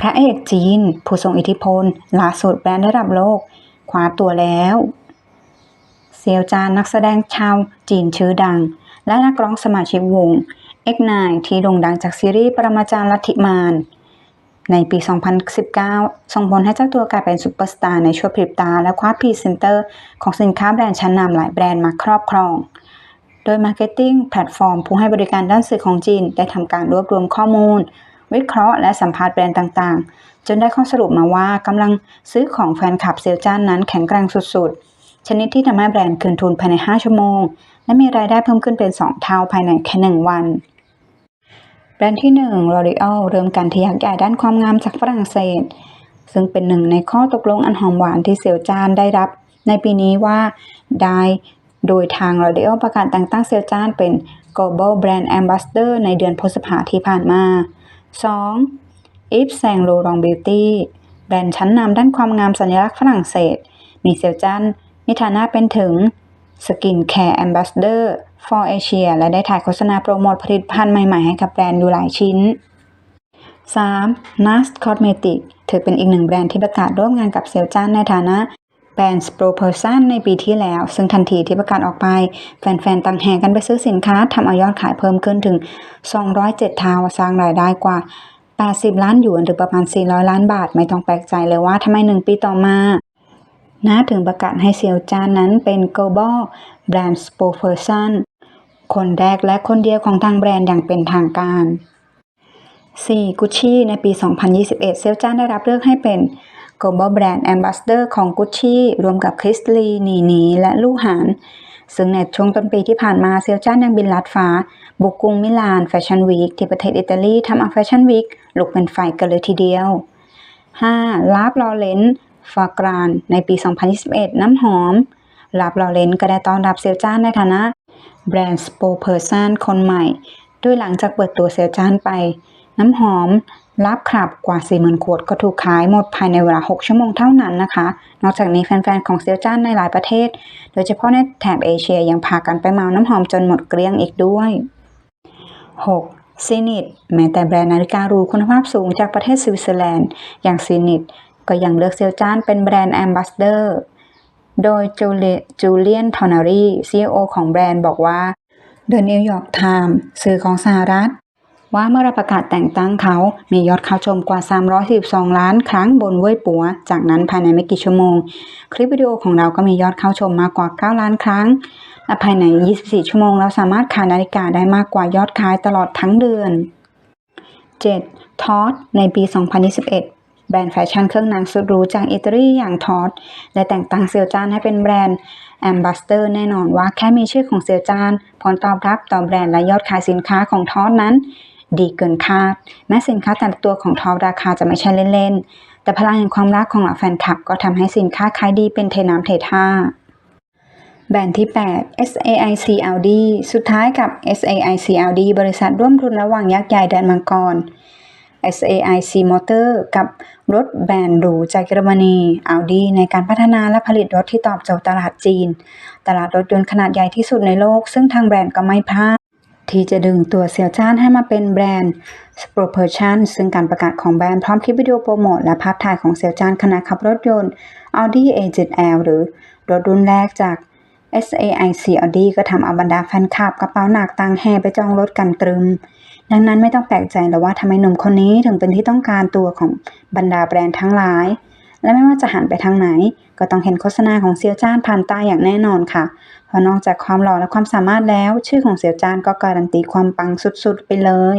พระเอกจีน ผู้ทรงอิทธิพลล่าสุดแบรนด์ระดับโลกคว้าตัวแล้ว เซียวจานนักแสดงชาวจีนชื่อดัง และนักร้องสมาชิกวง X9 ที่โด่งดังจากซีรีส์ปรมาจารย์ลัทธิมารในปี 2019 ส่งผลให้เจ้าตัวกลายเป็นซุปเปอร์สตาร์ในชั่วพริบตา และคว้าพรีเซนเตอร์ของสินค้าแบรนด์ชั้นนำหลายแบรนด์มาครอบครอง โดยมาร์เก็ตติ้งแพลตฟอร์มผู้ให้บริการด้านสื่อของจีน ได้ทำการรวบรวมข้อมูล วิเคราะห์และสัมภาษณ์แบรนด์ต่างๆ จนได้ข้อสรุปมาว่ากำลังซื้อของแฟนคลับเซลจ้านนั้นแข็งแกร่งสุดๆ ชนิดที่ทำให้แบรนด์คืนทุนภายใน 5 ชั่วโมง และมีรายได้เพิ่มขึ้นเป็น 2 เท่าภายในแค่ 1 วัน แบรนด์ที่ 1 L'Oreal เริ่มการทะยักใหญ่ด้านความงามจากฝรั่งเศส ซึ่งเป็นหนึ่งในข้อตกลงอันหอมหวานที่เซียวจานได้รับ ในปีนี้ว่าได้โดยทาง L'Oreal ประกาศแต่งตั้งเซียวจานเป็น Global Brand Ambassador ในเดือนพฤษภาที่ผ่านมา 2. Yves Saint Laurent Beauty แบรนด์ชั้นนำด้านความงามสัญลักษณ์ฝรั่งเศส มีเซียวจันมีฐานะเป็นถึง Skin Care Ambassador for Asia และได้ถ่ายโฆษณาโปรโมทผลิตภัณฑ์ใหม่ๆ ให้กับแบรนด์อยู่หลายชิ้น 3. NARS Cosmetics ถือเป็นอีกหนึ่งแบรนด์ที่ประกาศร่วมงานกับเซลจันในฐานะ แบรนด์ Pro Person ในปีที่แล้ว ซึ่งทันทีที่ประกาศออกไป แฟนๆต่างแห่กันไปซื้อสินค้าทำเอายอดขายเพิ่มขึ้นถึง 207 เท่าสร้างรายได้กว่า 80 ล้านหยวนหรือประมาณ 400 ล้านบาท ไม่ต้องแปลกใจเลยว่าทำไมหนึ่งปีต่อมาน้าถึงประกาศให้เซียวจานนั้นเป็น Global Brand Spokesperson คนแรกและคนเดียวของทางแบรนด์อย่างเป็นทางการ 4. กุชชี่ในปี 2021 เซลจานได้รับเลือกให้เป็น Global Brand Ambassador ของกุชชี่รวมกับคริสลีนีนีและลู่หาน ซึ่งในช่วงต้นปีที่ผ่านมาเซลจานยังบินลัดฟ้า บุกกรุงมิลานแฟชั่นวีคที่ประเทศอิตาลีทำเอาแฟชั่นวีคลุกเป็นไฟกันเลยทีเดียว 5. ลาบลอเลนฟากรานในปี 2021 น้ำหอมลาบลอเลนก็ได้ต้อนรับเซลจานในฐานะแบรนด์สโปเพอร์ซันคนใหม่ด้วยหลังจากเปิดตัวเซลจานไป น้ำหอม ลับขับกว่า 40,000 ขวดก็ถูกขายหมดภายในเวลา 6 ชั่วโมงเท่านั้นนะคะ นอกจากนี้แฟน ๆ ของเซลจันในหลายประเทศ โดยเฉพาะในแถบเอเชียยังพากันไปเมาน้ำหอมจนหมดเกลี้ยงอีกด้วย 6. ซีนิตแม้แต่แบรนด์นาฬิการูคุณภาพสูงจากประเทศสวิตเซอร์แลนด์ อย่างซีนิตก็ยังเลือกเซลจันเป็นแบรนด์แอมบาสเดอร์โดยจูเลียนทอนารีซีอของแบรนด์บอกว่าเดอะนิวยอร์กไทม์สื่อของสหรัฐ ว่าเมื่อเราประกาศแต่งตั้งเขา มียอดเข้าชมกว่า 312 ล้านครั้งบนเว่ยปัว จากนั้นภายในไม่กี่ชั่วโมง คลิปวิดีโอของเราก็มียอดเข้าชมมากกว่า 9 ล้านครั้งและภายใน 24 ชั่วโมง เราสามารถขายนาฬิกาได้มากกว่ายอดขายตลอดทั้งเดือน 7. ทอสในปี 2021แบรนด์แฟชั่นเครื่องนางสุดหรูจากอิตาลีอย่างทอสได้แต่งตั้งเซลจานให้เป็นแบรนด์แอมบาสเตอร์แน่นอนว่าแค่มีชื่อของเซลจานผลตอบรับต่อแบรนด์และยอดขายสินค้าของทอสนั้น ดีเกินคาด แม้สินค้าแต่ละตัวของทอราคาจะไม่ใช่เล่นๆ แต่พลังแห่งความรักของเหล่าแฟนคลับก็ทำให้สินค้าขายดีเป็นเทน้ำเทท่าแบรนด์ที่ 8 SAIC Audi สุดท้ายกับ SAIC Audi บริษัทร่วมทุนระหว่างยักษ์ใหญ่แดนมังกร SAIC Motor กับรถแบรนด์หรูจากเยอรมนี Audi ในการพัฒนาและผลิตรถที่ตอบโจทย์ตลาดจีน ตลาดรถยนต์ขนาดใหญ่ที่สุดในโลก ซึ่งทางแบรนด์ก็ไม่พลาด ที่จะดึงตัวเซียวจ้านให้มาเป็นแบรนด์ s p r o p o r t i o n ซึ่งการประกาศของแบรนด์พร้อมคลิปวิดีโอโปรโมทและภาพถ่ายของเซียวจ้านขณะขับรถยนต์ Audi A7L หรือรถรุ่นแรกจาก SAIC Audi ก็ทำเอาบรรดาแฟนคลับกระเป๋าหนักต่างแห่ไปจองรถกันตรึม ดังนั้นไม่ต้องแปลกใจเลยว่าทำไมหนุ่มคนนี้ถึงเป็นที่ต้องการตัวของบรรดาแบรนด์ทั้งหลาย และไม่ว่าจะหันไปทางไหน ก็ต้องเห็นโฆษณาของเซียวจ้านผ่านตาอย่างแน่นอนค่ะ เพราะนอกจากความหล่อและความสามารถแล้ว ชื่อของเซียวจ้านก็การันตีความปังสุดๆไปเลย